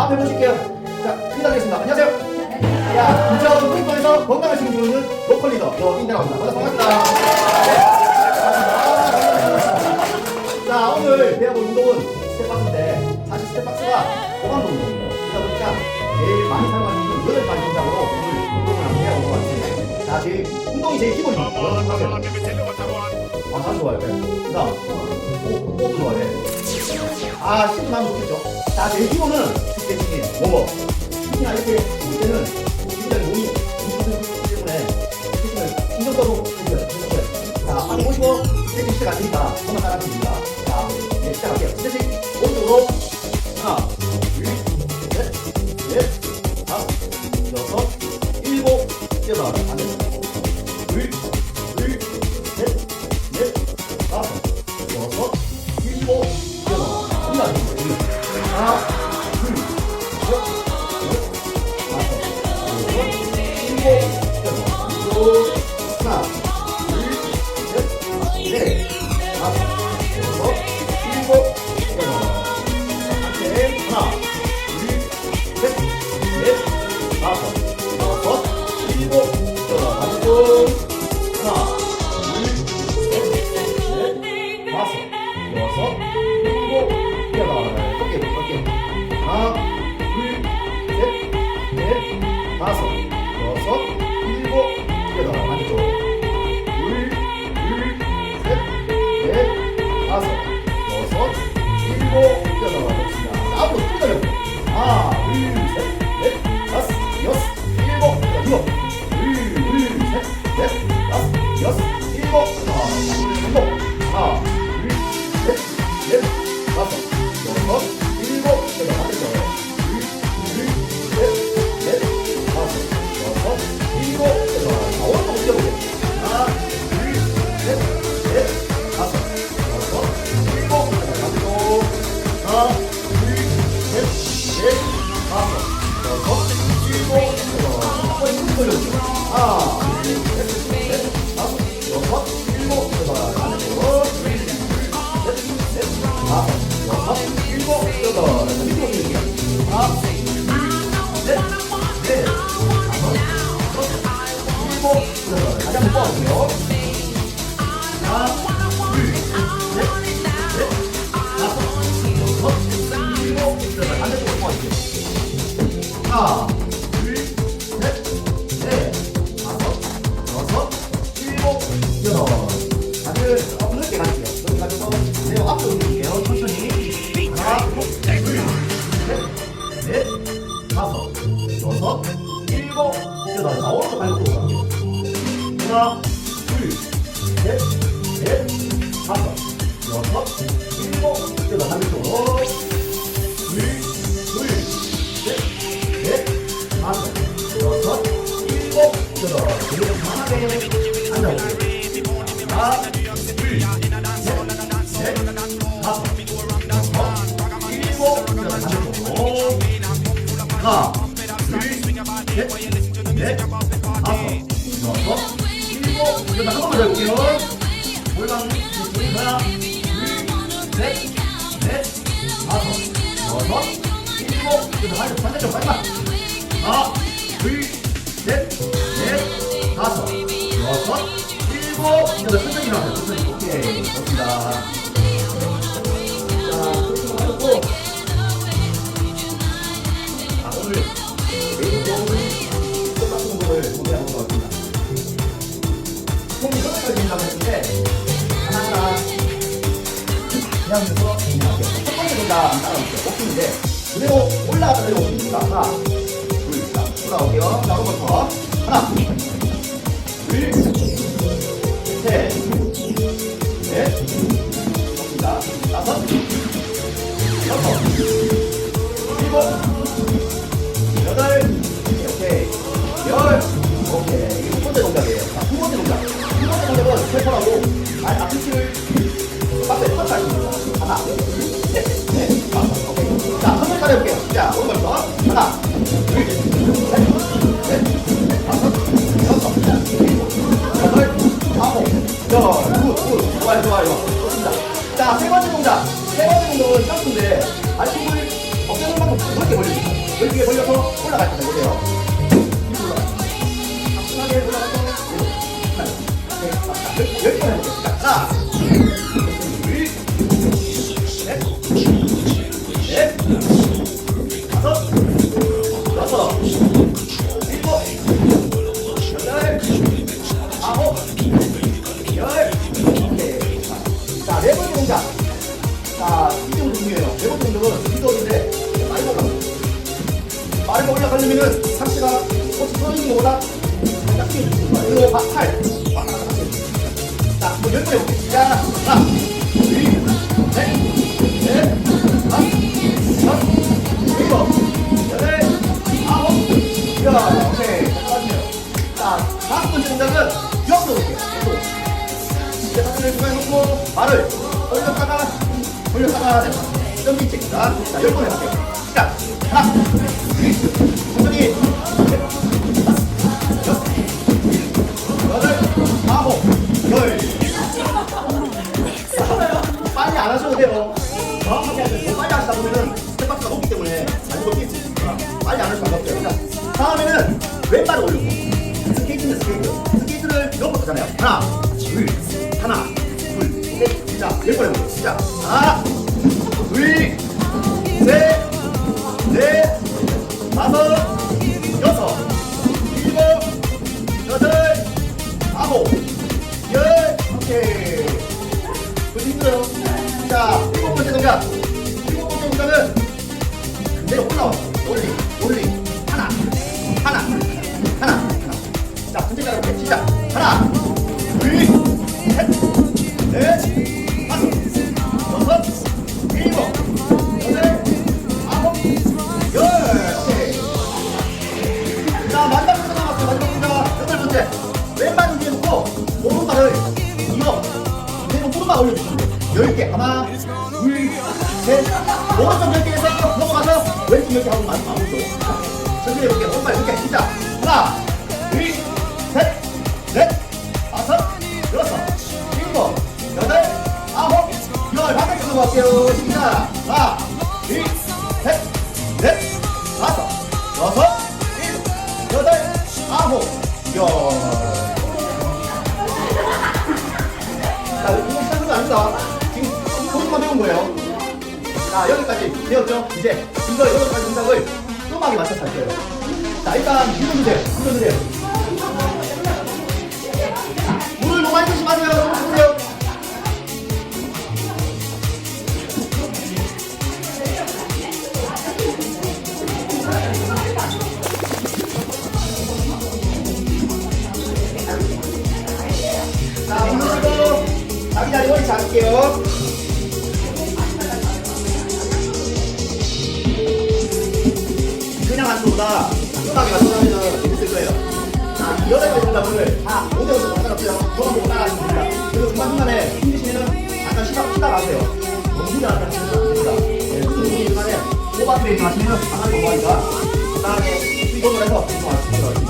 앞에 보실게요. 자, 인사드리겠습니다. 안녕하세요. 자, 부천 홍콩에서 건강하시는 분은 로컬 리더 여인이라고 합니다. 반갑습니다. 자, 오늘 배워볼 운동은 스텝박스인데 사실 스텝박스가 고강도 운동이에요. 그러다 보니까 제일 많이 사용하는 건 여덟 가지 동작으로 오늘 운동을 한번 해볼 것 같습니다. 자, 제일 운동이 제일 기본입니다. 참 좋아요. 그 다음, 오, 오, 좋아해. 아, 힘이 나면 좋겠죠. 자, 제일 기본은 스트레칭이 워머. 특히나 이렇게 볼 때는 굉장히 몸이 움직이기 때문에 스트레칭을 신경 써도 해줘요. 해줘요. 자, 한번 보시고 스트레칭 시작 안 되니까 저만 따라하시면 됩니다. 자, 이제 시작할게요. 스트레칭 오른쪽으로 하나, 둘, 셋, 넷, 다섯, 여섯, 일곱, 여덟, 반대 일곱, 여덟. 반대쪽으로. 둘, 둘, 셋, 넷, 다섯, 여섯, 일곱, 여덟. 그리고 편하게 앉아볼게요. 하나, 둘, 셋, 넷, 다섯, 여섯, 일곱, 여덟. 반대쪽으로. 하나, 둘, 셋, 넷, 다섯, 여섯, 일곱, 여덟. 한 번만 더 해볼게요. 골반 하나, 여섯, 일곱, 여덟. 반대쪽, 반대쪽, 마지막. 하나, 둘, 셋, 넷, 다섯, 여섯, 일곱, 여덟. 천천히 일어나세요. 천천히. 오케이. 좋습니다. 자, 하셨고. 자, 오늘 올라가서 내려오시면 됩니다. 하나, 둘, 자, 올라올게요. 자, 오른부터. 하나, 둘, 셋, 넷, 좋습니다. 다섯, 여섯, 일곱, 좋아요, 좋아요. 좋습니다. 자, 세 번째 동작. 세 번째 동작은 점프인데, 발톱을 어깨는 만큼 넓게 벌려주세요. 위에 돌려서 올라갈 때 보세요. 이렇게 올라가요. 차분하게 올라가서 이렇게. 열- 열번 해볼게요. 자, 하나, 올라가려면은 상체가 꽃이 떨어지는 것보다 살짝 거예요. 그리고 바- 팔. 자, 한번 해볼게요. 시작. 발을 올렸다가 올렸다가 점핑 찍. 자, 자, 열번 해볼게요. 시작. 하나, 둘, 하나, 둘, 셋. 자, 열번 해볼게요. 시작. 하나, 둘, 셋, 넷, 다섯, 일 열개 하고 마무리 마무리죠. 천천히 해볼게요. 오른발 열개 시작. 하나, 둘, 셋, 넷, 다섯, 여섯, 일곱, 여덟, 아홉, 열. 반대쪽 넘어갈게요. 시작. 하나, 둘, 셋, 넷, 다섯, 여섯, 일곱, 여덟, 아홉, 열. 자, 이거 시작한 거 아닙니다. 지금 소리만 배운 거예요. 자, 여기까지 배웠죠? 이제 이거 여덟 가지 동작을 음악에 맞춰서 할 거예요. 자, 일단 눌러주세요. 눌러주세요. 물을 너무 많이 드시지 마세요. 눌러주세요. 자, 눌러주고 자기 자리 머리 잡을게요. 보다 맞춰서 하면 재밌을 거예요. 자, 이 여덟 가지 동작을 다 5대5로 상관없어요. 저만 보고 따라하시면 됩니다. 그리고 중간중간에 힘드시면은 잠깐 쉬다, 쉬다 가세요. 너무 힘들어하지 않으면 안 됩니다. 네, 무슨 중간에 호흡 트레이닝 하시면 강하게 공부하니까 적당하게 이동을 해서 공부하시면 됩니다.